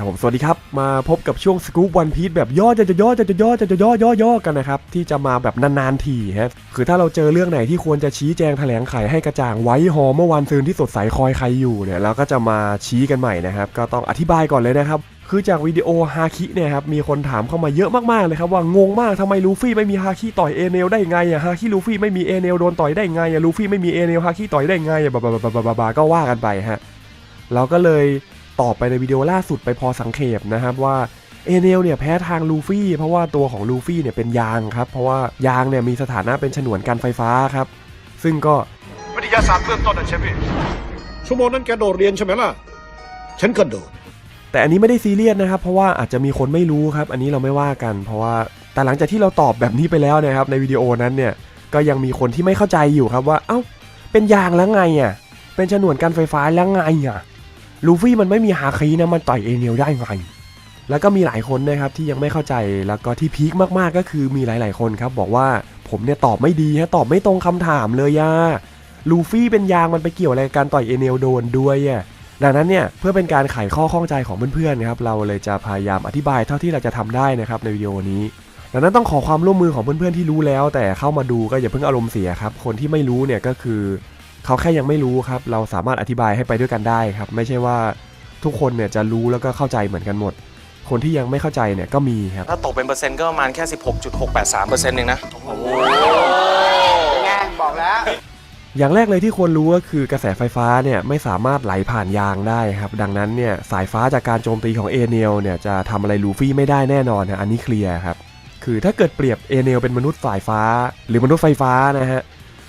ครับผมสวัสดีครับ มาพบกับช่วงสกู๊ปวันพี e แบบย่อจะจะย่อจะจะย่อจะจะย่อย่อย่อกันนะครับที่จะมาแบบนานๆทีฮะคือถ้าเราเจอเรื่องไหนที่ควรจะชี้แจงแถลงไขให้กระจ่างไว้หอเมื่อวันซืนที่สดใสคอยใครอยู่เนี่ยเราก็จะมาชี้กันใหม่นะครับ ก็ต้องอธิบายก่อนเลยนะครับ คือจากวิดีโอฮาคิเนี่ยครับมีคนถามเข้ามาเยอะมากๆเลยครับว่างงมากทำไมลูฟี่ไม่มีฮาคิต่อยเอเนลได้ไงอะฮาคิลูฟี่ไม่มีเอเนลโดนต่อยได้ไงอะลูฟี่ไม่มีเอเนลฮาคิต่อยได้ไงอะบาบาบาบาบาบาก็ว่ากันไปฮะเราก็เลย ตอบไปในวิดีโอล่าสุดไปพอสังเขปนะครับว่าเอเนลเนี่ยแพ้ทางลูฟี่เพราะว่าตัวของลูฟี่เนี่ยเป็นยางครับ เพราะว่ายางเนี่ยมีสถานะเป็นฉนวนกันไฟฟ้าครับ ซึ่งก็วิทยาศาสตร์เบื้องต้นนะเชฟพี่ชั่วโมงนั้นแกโดดเรียนใช่ไหมล่ะ ฉันก็โดด แต่อันนี้ไม่ได้ซีเรียสนะครับ เพราะว่าอาจจะมีคนไม่รู้ครับ อันนี้เราไม่ว่ากัน เพราะว่าแต่หลังจากที่เราตอบแบบนี้ไปแล้วนะครับในวิดีโอนั้นเนี่ยก็ยังมีคนที่ไม่เข้าใจอยู่ครับว่า เอ้าเป็นยางแล้วไงอะเป็นฉนวนกันไฟฟ้าแล้วไงอะ ลูฟี่มันไม่มีฮาคินะมันต่อยเอเนลได้ไงแล้วก็มีหลายคนนะครับที่ยังไม่เข้าใจแล้วก็ที่พีคมากๆก็คือมีหลาย ๆ คนครับบอกว่าผมเนี่ยตอบไม่ดีฮะตอบไม่ตรงคำถามเลยยาลูฟี่เป็นยางมันไปเกี่ยวอะไรกับการต่อยเอเนลโดนด้วยอะดังนั้นเนี่ยเพื่อเป็นการไขข้อข้องใจของเพื่อนๆนะครับเราเลยจะพยายามอธิบายเท่าที่เราจะทำได้นะครับในวิดีโอนี้ดังนั้นต้องขอความร่วมมือของเพื่อนๆที่รู้แล้ว แต่เข้ามาดูก็อย่าเพิ่งอารมณ์เสียครับคนที่ไม่รู้เนี่ยก็คือ เขาแค่ยังไม่รู้ครับ เราสามารถอธิบายให้ไปด้วยกันได้ครับ ไม่ใช่ว่าทุกคนเนี่ยจะรู้แล้วก็เข้าใจเหมือนกันหมด คนที่ยังไม่เข้าใจเนี่ยก็มีครับ ถ้าตกเป็นเปอร์เซ็นต์ก็ประมาณแค่ 16.683เปอร์เซ็นต์เองนะไงบอกแล้ว อย่างแรกเลยที่ควรรู้ก็คือกระแสไฟฟ้าเนี่ยไม่สามารถไหลผ่านยางได้ครับ ดังนั้นเนี่ยสายฟ้าจากการโจมตีของเอเนลเนี่ยจะทำอะไรลูฟี่ไม่ได้แน่นอนนะอันนี้เคลียร์ครับ คือถ้าเกิดเปรียบเอเนลเป็นมนุษย์สายฟ้า หรือมนุษย์ไฟฟ้านะฮะ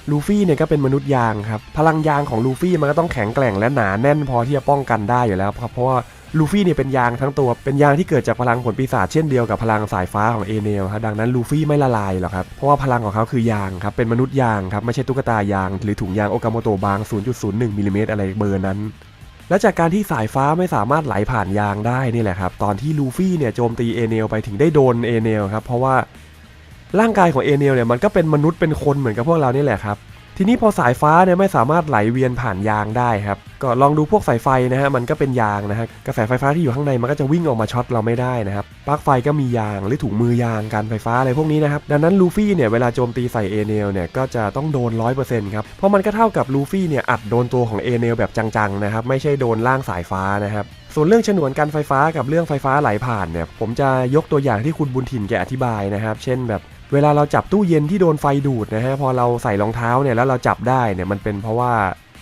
ลูฟี่เนี่ยก็เป็นมนุษย์ยางครับ พลังยางของลูฟี่มันก็ต้องแข็งแกร่งและหนาแน่นพอที่จะป้องกันได้อยู่แล้วครับเพราะว่าลูฟี่เนี่ยเป็นยางทั้งตัว เป็นยางที่เกิดจากพลังผลปีศาจเช่นเดียวกับพลังสายฟ้าของเอเนลครับดังนั้นลูฟี่ไม่ละลายหรอกครับ เพราะว่าพลังของเขาคือยางครับ เป็นมนุษย์ยางครับไม่ใช่ตุ๊กตายาง หรือถุงยางโอกามโตบาง 0.01มิลลิเมตรอะไรเบอร์นั้น และจากการที่สายฟ้าไม่สามารถไหลผ่านยางได้นี่แหละครับ ตอนที่ลูฟี่เนี่ยโจมตีเอเนลไปถึงได้โดนเอเนลครับ เพราะว่า ร่างกายของเอเนลเนี่ยมันก็เป็นมนุษย์เป็นคนเหมือนกับพวกเรานี่แหละครับ ทีนี้พอสายฟ้าเนี่ยไม่สามารถไหลเวียนผ่านยางได้ครับ ก็ลองดูพวกสายไฟนะฮะมันก็เป็นยางนะฮะกระแสไฟฟ้าที่อยู่ข้างในมันก็จะวิ่งออกมาช็อตเราไม่ได้นะครับปลั๊กไฟก็มียางหรือถุงมือยางการไฟฟ้าอะไรพวกนี้นะครับดังนั้นลูฟี่เนี่ยเวลาโจมตีใส่เอเนลเนี่ยก็จะต้องโดน100%ครับเพราะมันก็เท่ากับลูฟี่เนี่ยอัดโดนตัวของเอเนลแบบจังๆนะครับไม่ใช่โดนล่างสายฟ้านะครับส่วนเรื่องฉนวนกันไฟฟ้ากับเรื่องไฟฟ้าไหลผ่านเนี่ยผมจะยกตัวอย่างที่คุณบุญถิ่นแกอธิบายนะครับ เช่นแบบ เวลาเราจับตู้เย็นที่โดนไฟดูดนะฮะพอเราใส่รองเท้าเนี่ยแล้วเราจับได้เนี่ยมันเป็นเพราะว่า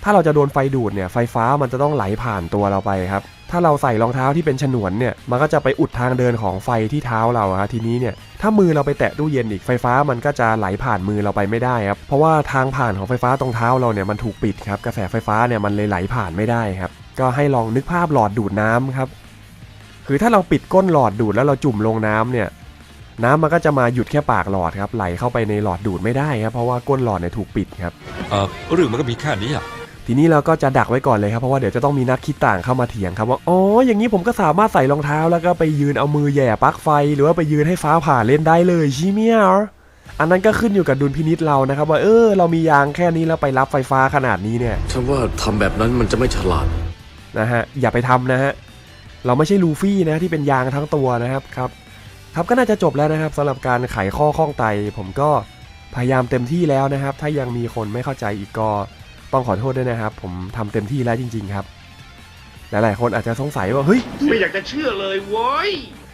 ถ้าเราจะโดนไฟดูดเนี่ยไฟฟ้ามันจะต้องไหลผ่านตัวเราไปครับ ถ้าเราใส่รองเท้าที่เป็นฉนวนเนี่ยมันก็จะไปอุดทางเดินของไฟที่เท้าเราอะครับทีนี้เนี่ยถ้ามือเราไปแตะตู้เย็นอีกไฟฟ้ามันก็จะไหลผ่านมือเราไปไม่ได้ครับเพราะว่าทางผ่านของไฟฟ้าตรงเท้าเราเนี่ยมันถูกปิดครับกระแสไฟฟ้าเนี่ยมันเลยไหลผ่านไม่ได้ครับก็ให้ลองนึกภาพหลอดดูดน้ำครับคือถ้าเราปิดก้นหลอดดูดแล้วเราจุ่มลงน้ำเนี่ย น้ำมันก็จะมาหยุดแค่ปากหลอดครับไหลเข้าไปในหลอดดูดไม่ได้ครับเพราะว่าก้นหลอดเนี่ยถูกปิดครับเออเรื่องมันก็มีแค่นี้อะทีนี้เราก็จะดักไว้ก่อนเลยครับเพราะว่าเดี๋ยวจะต้องมีนักคิดต่างเข้ามาเถียงครับว่าอ๋ออย่างนี้ผมก็สามารถใส่รองเท้าแล้วก็ไปยืนเอามือแหย่ปลั๊กไฟ หรือว่าไปยืนให้ฟ้าผ่าเล่นได้เลยใช่ไหมยอันนั้นก็ขึ้นอยู่กับดุลพินิษเรานะครับว่าเออเรามียางแค่นี้แล้วไปรับไฟฟ้าขนาดนี้เนี่ยฉันว่าทำแบบนั้นมันจะไม่ฉลาดนะฮะอย่าไปทำนะฮะเราไม่ใช่ลูฟี่นะที่เป็นยางทั้งตัวนะครับครับ ครับก็น่าจะจบแล้วนะครับสำหรับการไขข้อข้องใจผมก็พยายามเต็มที่แล้วนะครับ ถ้ายังมีคนไม่เข้าใจอีกก็ต้องขอโทษด้วยนะครับ ผมทำเต็มที่แล้วจริง ๆครับ หลายๆคนอาจจะสงสัยว่าเฮ้ยไม่อยากจะเชื่อเลยเว้ย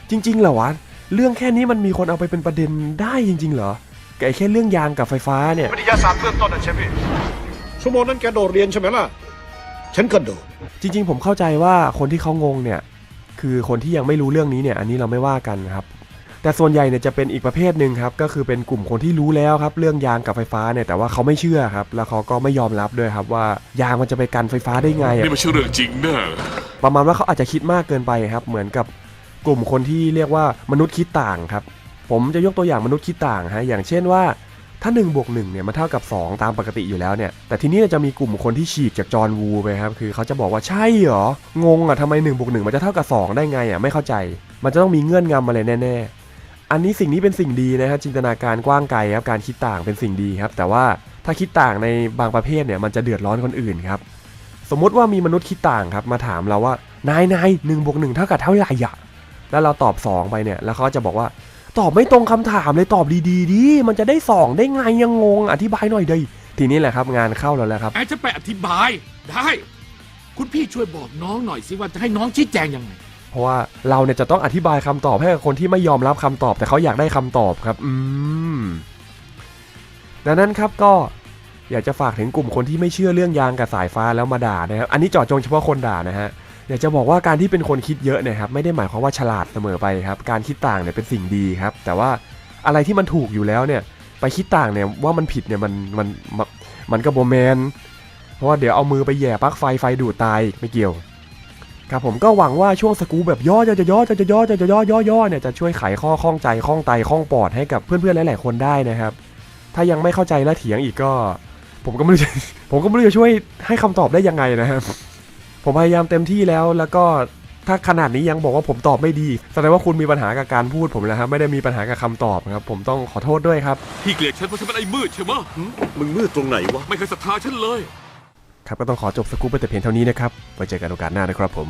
จริง ๆเหรอวะเรื่องแค่นี้มันมีคนเอาไปเป็นประเด็นได้จริง ๆ เหรอไอ้แค่เรื่องยางกับไฟฟ้าเนี่ยวิทยาศาสตร์เบื้องต้นนะเชฟพี่ชั่วโมงนั้นแกโดดเรียนใช่ไหมล่ะฉันก็โดดจริง ๆ ผมเข้าใจว่าคนที่เขางงเนี่ย คือคนที่ยังไม่รู้เรื่องนี้เนี่ย อันนี้เราไม่ว่ากันครับ แต่ส่วนใหญ่เนี่ยจะเป็นอีกประเภทหนึ่งครับก็คือเป็นกลุ่มคนที่รู้แล้วครับเรื่องยางกับไฟฟ้าเนี่ยแต่ว่าเขาไม่เชื่อครับแล้วเขาก็ไม่ยอมรับด้วยครับว่ายางมันจะไปกันไฟฟ้าได้ไงอะนี่ไม่ใช่เรื่องจริงแน่ประมาณว่าเขาอาจจะคิดมากเกินไปครับเหมือนกับกลุ่มคนที่เรียกว่ามนุษย์คิดต่างครับผมจะยกตัวอย่างมนุษย์คิดต่างฮะอย่างเช่นว่าถ้า1บวก1เนี่ยมันเท่ากับ 2 ตามปกติอยู่แล้วเนี่ยแต่ทีนี้จะมีกลุ่มคนที่ฉีกจากจอห์นวูไปครับคือเขาจะบอกว่าใช่เหรองงอะทำไม1บวก1มันจะเท่ากับ 2 ได้ไงอะไม่เข้าใจ มันจะต้องมีเงื่อนงำอะไรแน่ๆ อันนี้สิ่งนี้เป็นสิ่งดีนะฮะจินตนาการกว้างไกลครับการคิดต่างเป็นสิ่งดีครับ แต่ว่าถ้าคิดต่างในบางประเภทเนี่ยมันจะเดือดร้อนคนอื่นครับ สมมติว่ามีมนุษย์คิดต่างครับ มาถามเราว่านายนายหนึ่งบวกหนึ่งเท่ากับเท่าไหร่อะแล้วเราตอบ 2 ไปเนี่ย แล้วเขาจะบอกว่า ตอบไม่ตรงคำถามเลยตอบดีๆดิมันจะได้ 2 ได้ไงยังงง อธิบายหน่อยดิทีนี้แหละครับงานเข้าแล้วแหละครับไอ้จะไปอธิบายได้ คุณพี่ช่วยบอกน้องหน่อยสิว่าจะให้น้องชี้แจงยังไง ราะว่าเราเนี่ยจะต้องอธิบายคำตอบให้กับคนที่ไม่ยอมรับคำตอบ แต่เขาอยากได้คำตอบครับ อืมดังนั้นครับก็อยากจะฝากถึงกลุ่มคนที่ไม่เชื่อเรื่องยางกับสายฟ้าแล้วมาด่านะครับ อันนี้จาะจงเฉพาะคนด่านะฮะ อยากจะบอกว่าการที่เป็นคนคิดเยอะเนี่ยครับไม่ได้หมายความว่าฉลาดเสมอไปครับ การคิดต่างเนี่ยเป็นสิ่งดีครับ แต่ว่าอะไรที่มันถูกอยู่แล้วเนี่ย ไปคิดต่างเนี่ยว่ามันผิดเนี่ยมันมันมันก็โบแมน เพราะว่าเดี๋ยวเอามือไปแย่ปลั๊กไฟไฟดูดตายไม่เกี่ยว ครับผมก็หวังว่าช่วงสกูแบบย่อจะจะย่อจะจะย่อจะจะย่อย่อย่อเนี่ยจะช่วยไขข้อข้องใจข้องไตข้องปอดให้กับเพื่อนๆหลายๆคนได้นะครับ ถ้ายังไม่เข้าใจและเถียงอีกก็ ผมก็ไม่รู้ผมก็ไม่รู้จะช่วยให้คำตอบได้ยังไงนะครับผมพยายามเต็มที่แล้วแล้วก็ถ้าขนาดนี้ยังบอกว่าผมตอบไม่ดีแสดงว่าคุณมีปัญหากับการพูดผมแล้วครับไม่ได้มีปัญหากับคำตอบครับ ผมต้องขอโทษด้วยครับพี่เกลียดฉันเพราะฉันเป็นไอ้มืดใช่ไหมมึงมืดตรงไหนวะไม่เคยศรัทธาฉันเลย ครับก็ต้องขอจบสกู๊ปไปแต่เพียงเท่านี้นะครับไว้เจอกันโอกาสหน้านะครับผม